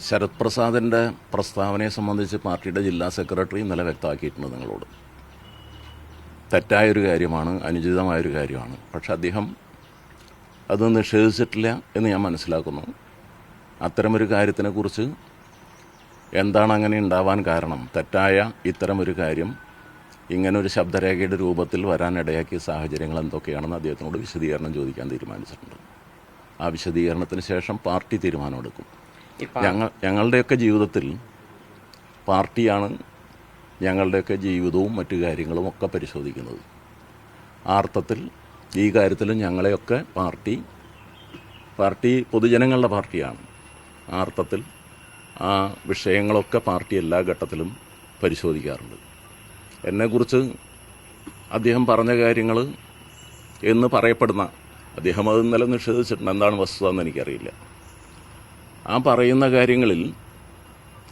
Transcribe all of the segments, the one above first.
ശരത് പ്രസാദിന്റെ പ്രസ്താവനയെ സംബന്ധിച്ച് പാർട്ടിയുടെ ജില്ലാ സെക്രട്ടറി ഇന്നലെ വ്യക്തമാക്കിയിട്ടുണ്ട് നിങ്ങളോട്. തെറ്റായൊരു കാര്യമാണ് അനുചിതമായൊരു കാര്യമാണ്. പക്ഷെ അദ്ദേഹം അത് നിഷേധിച്ചിട്ടില്ല എന്ന് ഞാൻ മനസ്സിലാക്കുന്നു. അത്തരമൊരു കാര്യത്തിനെക്കുറിച്ച് എന്താണ് അങ്ങനെ ഉണ്ടാവാൻ കാരണം? തെറ്റായ ഇത്തരമൊരു കാര്യം ഇങ്ങനെ ഒരു ശബ്ദരേഖയുടെ രൂപത്തിൽ വരാനിടയാക്കിയ സാഹചര്യങ്ങൾ എന്തൊക്കെയാണെന്ന് അദ്ദേഹത്തിനോട് വിശദീകരണം ചോദിക്കാൻ തീരുമാനിച്ചിട്ടുണ്ട്. ആ വിശദീകരണത്തിന് ശേഷം പാർട്ടി തീരുമാനമെടുക്കും. ഞങ്ങൾ ഞങ്ങളുടെയൊക്കെ ജീവിതത്തിൽ പാർട്ടിയാണ് ഞങ്ങളുടെയൊക്കെ ജീവിതവും മറ്റു കാര്യങ്ങളും ഒക്കെ പരിശോധിക്കുന്നത്. ആ അർത്ഥത്തിൽ ഈ കാര്യത്തിലും ഞങ്ങളെയൊക്കെ പാർട്ടി പാർട്ടി പൊതുജനങ്ങളുടെ പാർട്ടിയാണ്. ആ അർത്ഥത്തിൽ ആ വിഷയങ്ങളൊക്കെ പാർട്ടി എല്ലാ ഘട്ടത്തിലും പരിശോധിക്കാറുണ്ട്. എന്നെക്കുറിച്ച് അദ്ദേഹം പറഞ്ഞ കാര്യങ്ങൾ എന്ന് പറയപ്പെടുന്ന അദ്ദേഹം അത് ഇന്നലെ നിഷേധിച്ചിട്ടുണ്ട്. എന്താണ് വസ്തുത എന്ന് എനിക്കറിയില്ല. ആ പറയുന്ന കാര്യങ്ങളിൽ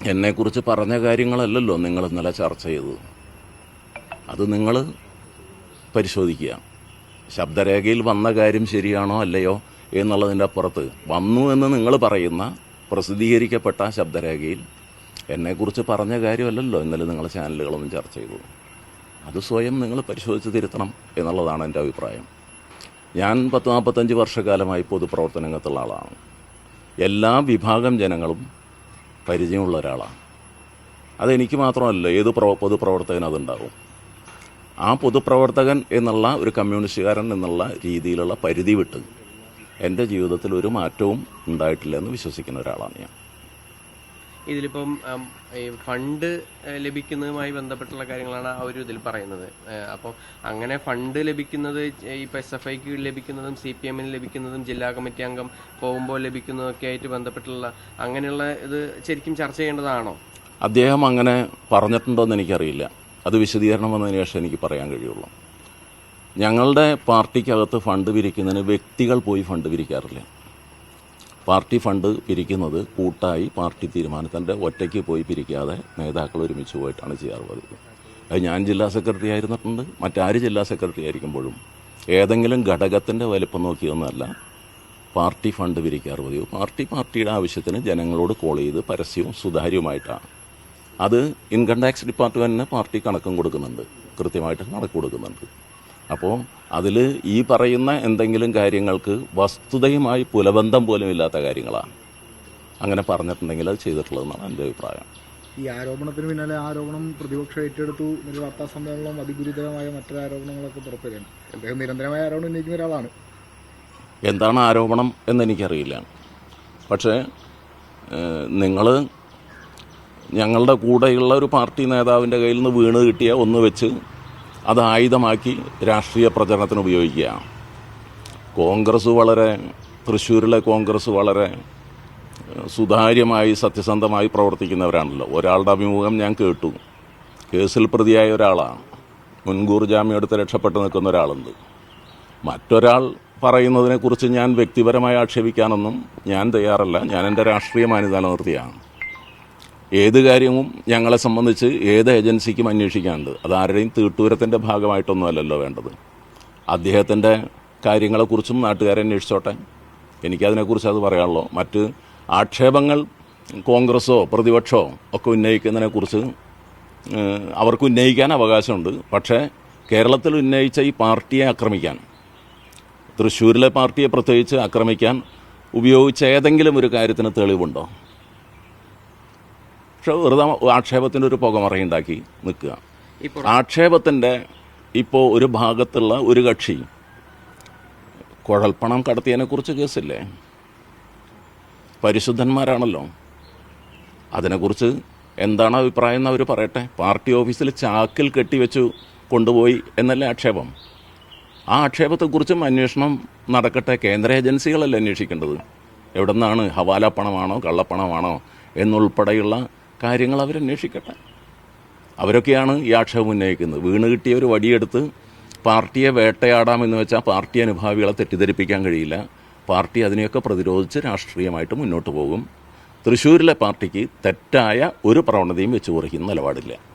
എന്നെക്കുറിച്ച് പറഞ്ഞ കാര്യങ്ങളല്ലല്ലോ നിങ്ങൾ ഇന്നലെ ചർച്ച ചെയ്തത്. അത് നിങ്ങൾ പരിശോധിക്കുക. ശബ്ദരേഖയിൽ വന്ന കാര്യം ശരിയാണോ അല്ലയോ എന്നുള്ളതിന്റെ അപ്പുറത്ത് വന്നു എന്ന് നിങ്ങൾ പറയുന്ന പ്രസിദ്ധീകരിക്കപ്പെട്ട ശബ്ദരേഖയിൽ എന്നെക്കുറിച്ച് പറഞ്ഞ കാര്യമല്ലല്ലോ ഇന്നലെ നിങ്ങൾ ചാനലുകളൊന്നും ചർച്ച ചെയ്തത്. അത് സ്വയം നിങ്ങൾ പരിശോധിച്ച് തിരുത്തണം എന്നുള്ളതാണ് എന്റെ അഭിപ്രായം. ഞാൻ പത്ത് നാൽപ്പത്തഞ്ച് വർഷക്കാലമായി പൊതുപ്രവർത്തനരംഗത്തുള്ള ആളാണ്. എല്ലാ വിഭാഗം ജനങ്ങളും പരിചയമുള്ള ഒരാളാണ്. അതെനിക്ക് മാത്രമല്ല ഏത് പ്രവ പൊതുപ്രവർത്തകനും അതുണ്ടാകും ആ പൊതുപ്രവർത്തകൻ എന്നുള്ള ഒരു കമ്മ്യൂണിസ്റ്റുകാരൻ എന്നുള്ള രീതിയിലുള്ള പരിധി വിട്ട് എന്റെ ജീവിതത്തിൽ ഒരു മാറ്റവും ഉണ്ടായിട്ടില്ല എന്ന് വിശ്വസിക്കുന്ന ഒരാളാണ് ഞാൻ. ഇതിലിപ്പം ഫണ്ട് ലഭിക്കുന്നതുമായി ബന്ധപ്പെട്ടുള്ള കാര്യങ്ങളാണ് ഒരു ഇതിൽ പറയുന്നത്. അപ്പോൾ അപ്പം അങ്ങനെ ഫണ്ട് ലഭിക്കുന്നത് ഇപ്പം എസ് എഫ് ഐക്ക് ലഭിക്കുന്നതും സി പി എമ്മിന് ലഭിക്കുന്നതും ജില്ലാ കമ്മിറ്റി അംഗം പോകുമ്പോൾ ലഭിക്കുന്നതൊക്കെ ആയിട്ട് ബന്ധപ്പെട്ടുള്ള അങ്ങനെയുള്ള ഇത് ശരിക്കും ചർച്ച ചെയ്യേണ്ടതാണോ? അദ്ദേഹം അങ്ങനെ പറഞ്ഞിട്ടുണ്ടോ എന്ന് എനിക്കറിയില്ല. അത് വിശദീകരണം വന്നതിന് ശേഷം എനിക്ക് പറയാൻ കഴിയുള്ളൂ. ഞങ്ങളുടെ പാർട്ടിക്കകത്ത് ഫണ്ട് പിരിക്കുന്നതിന് വ്യക്തികൾ പോയി ഫണ്ട് പിരിക്കാറില്ല പാർട്ടി ഫണ്ട് പിരിക്കുന്നത് കൂട്ടായി പാർട്ടി തീരുമാനത്തിന്റെ ഒറ്റയ്ക്ക് പോയി പിരിക്കാതെ നേതാക്കൾ ഒരുമിച്ച് പോയിട്ടാണ് ചെയ്യാറുള്ളത്. അത് ഞാൻ ജില്ലാ സെക്രട്ടറി ആയിരുന്നിട്ടുണ്ട്. മറ്റാര് ജില്ലാ സെക്രട്ടറി ആയിരിക്കുമ്പോഴും ഏതെങ്കിലും ഘടകത്തിന്റെ വലിപ്പം നോക്കിയൊന്നുമല്ല പാർട്ടി ഫണ്ട് പിരിക്കാറ് പതിവ് പാർട്ടി പാർട്ടിയുടെ ആവശ്യത്തിന് ജനങ്ങളോട് കോൾ ചെയ്ത് പരസ്യവും സുതാര്യവുമായിട്ടാണ്. അത് ഇൻകം ടാക്സ് ഡിപ്പാർട്ട്മെന്റിന് പാർട്ടി കണക്കും കൊടുക്കുന്നുണ്ട്. കൃത്യമായിട്ട് കണക്ക് കൊടുക്കുന്നുണ്ട്. അപ്പോൾ അതിൽ ഈ പറയുന്ന എന്തെങ്കിലും കാര്യങ്ങൾക്ക് വസ്തുതയുമായി പുലബന്ധം പോലും ഇല്ലാത്ത കാര്യങ്ങളാണ്. അങ്ങനെ പറഞ്ഞിട്ടുണ്ടെങ്കിൽ അത് ചെയ്തിട്ടുള്ളതെന്നാണ് എന്റെ അഭിപ്രായം. ഈ ആരോപണത്തിന് പിന്നാലെ ആരോപണം പ്രതിപക്ഷം ഏറ്റെടുത്തു ഒരു വാർത്താ സമ്മേളനം അതിഗുരുതരമായ മറ്റൊരു ആരോപണങ്ങളൊക്കെ പുറത്തുവരികയാണ് അദ്ദേഹം നിരന്തരമായ ആരോപണം ഉന്നയിക്കുന്ന ഒരാളാണ്. എന്താണ് ആരോപണം എന്നെനിക്കറിയില്ല. പക്ഷേ നിങ്ങൾ ഞങ്ങളുടെ കൂടെയുള്ള ഒരു പാർട്ടി നേതാവിന്റെ കയ്യിൽ നിന്ന് വീണ് കിട്ടിയ ഒന്ന് വെച്ച് അത് ആയുധമാക്കി രാഷ്ട്രീയ പ്രചരണത്തിന് ഉപയോഗിക്കുക. കോൺഗ്രസ് വളരെ തൃശ്ശൂരിലെ കോൺഗ്രസ് വളരെ സുതാര്യമായി സത്യസന്ധമായി പ്രവർത്തിക്കുന്നവരാണല്ലോ. ഒരാളുടെ അഭിമുഖം ഞാൻ കേട്ടു. കേസിൽ പ്രതിയായ ഒരാളാണ്. മുൻകൂർ ജാമ്യം എടുത്ത് രക്ഷപ്പെട്ട് നിൽക്കുന്ന ഒരാളുണ്ട്. മറ്റൊരാൾ പറയുന്നതിനെക്കുറിച്ച് ഞാൻ വ്യക്തിപരമായി ആക്ഷേപിക്കാനൊന്നും ഞാൻ തയ്യാറല്ല. ഞാൻ എന്റെ രാഷ്ട്രീയ മാനിതാ നിലനിർത്തിയാണ്. ഏത് കാര്യവും ഞങ്ങളെ സംബന്ധിച്ച് ഏത് ഏജൻസിക്കും അന്വേഷിക്കാനുണ്ട്. അത് ആരുടെയും തീട്ടൂരത്തിന്റെ ഭാഗമായിട്ടൊന്നുമല്ലല്ലോ വേണ്ടത്. അദ്ദേഹത്തിന്റെ കാര്യങ്ങളെക്കുറിച്ചും നാട്ടുകാരെ അന്വേഷിച്ചോട്ടെ. എനിക്കതിനെക്കുറിച്ച് അത് പറയാനുള്ളൂ. മറ്റ് ആക്ഷേപങ്ങൾ കോൺഗ്രസ്സോ പ്രതിപക്ഷമോ ഒക്കെ ഉന്നയിക്കുന്നതിനെക്കുറിച്ച് അവർക്ക് ഉന്നയിക്കാൻ അവകാശമുണ്ട്. പക്ഷേ കേരളത്തിൽ ഉന്നയിച്ച ഈ പാർട്ടിയെ ആക്രമിക്കാൻ തൃശ്ശൂരിലെ പാർട്ടിയെ പ്രത്യേകിച്ച് ആക്രമിക്കാൻ ഉപയോഗിച്ച ഏതെങ്കിലും ഒരു കാര്യത്തിന് തെളിവുണ്ടോ? പക്ഷെ വെറുതെ ആക്ഷേപത്തിന്റെ ഒരു പുകമറയുണ്ടാക്കി നിൽക്കുക. ആക്ഷേപത്തിന്റെ ഇപ്പോൾ ഒരു ഭാഗത്തുള്ള ഒരു കക്ഷി കുഴൽപ്പണം കടത്തിയതിനെക്കുറിച്ച് കേസില്ലേ? പരിശുദ്ധന്മാരാണല്ലോ. അതിനെക്കുറിച്ച് എന്താണ് അഭിപ്രായം എന്ന് അവർ പറയട്ടെ? പാർട്ടി ഓഫീസിൽ ചാക്കിൽ കെട്ടിവെച്ചു കൊണ്ടുപോയി എന്നല്ലേ ആക്ഷേപം? ആ ആക്ഷേപത്തെക്കുറിച്ചും അന്വേഷണം നടക്കട്ടെ. കേന്ദ്ര ഏജൻസികളല്ലേ അന്വേഷിക്കേണ്ടത്? എവിടെ നിന്നാണ് ഹവാല പണമാണോ കള്ളപ്പണമാണോ എന്നുൾപ്പെടെയുള്ള കാര്യങ്ങൾ അവരന്വേഷിക്കട്ടെ. അവരൊക്കെയാണ് ഈ ആക്ഷേപം ഉന്നയിക്കുന്നത്. വീണ് കിട്ടിയ ഒരു വടിയെടുത്ത് പാർട്ടിയെ വേട്ടയാടാമെന്ന് വെച്ചാൽ പാർട്ടി അനുഭാവികളെ തെറ്റിദ്ധരിപ്പിക്കാൻ കഴിയില്ല. പാർട്ടി അതിനെയൊക്കെ പ്രതിരോധിച്ച് രാഷ്ട്രീയമായിട്ട് മുന്നോട്ട് പോകും. തൃശ്ശൂരിലെ പാർട്ടിക്ക് തെറ്റായ ഒരു പ്രവണതയും വെച്ചു കുറയ്ക്കുന്ന നിലപാടില്ല.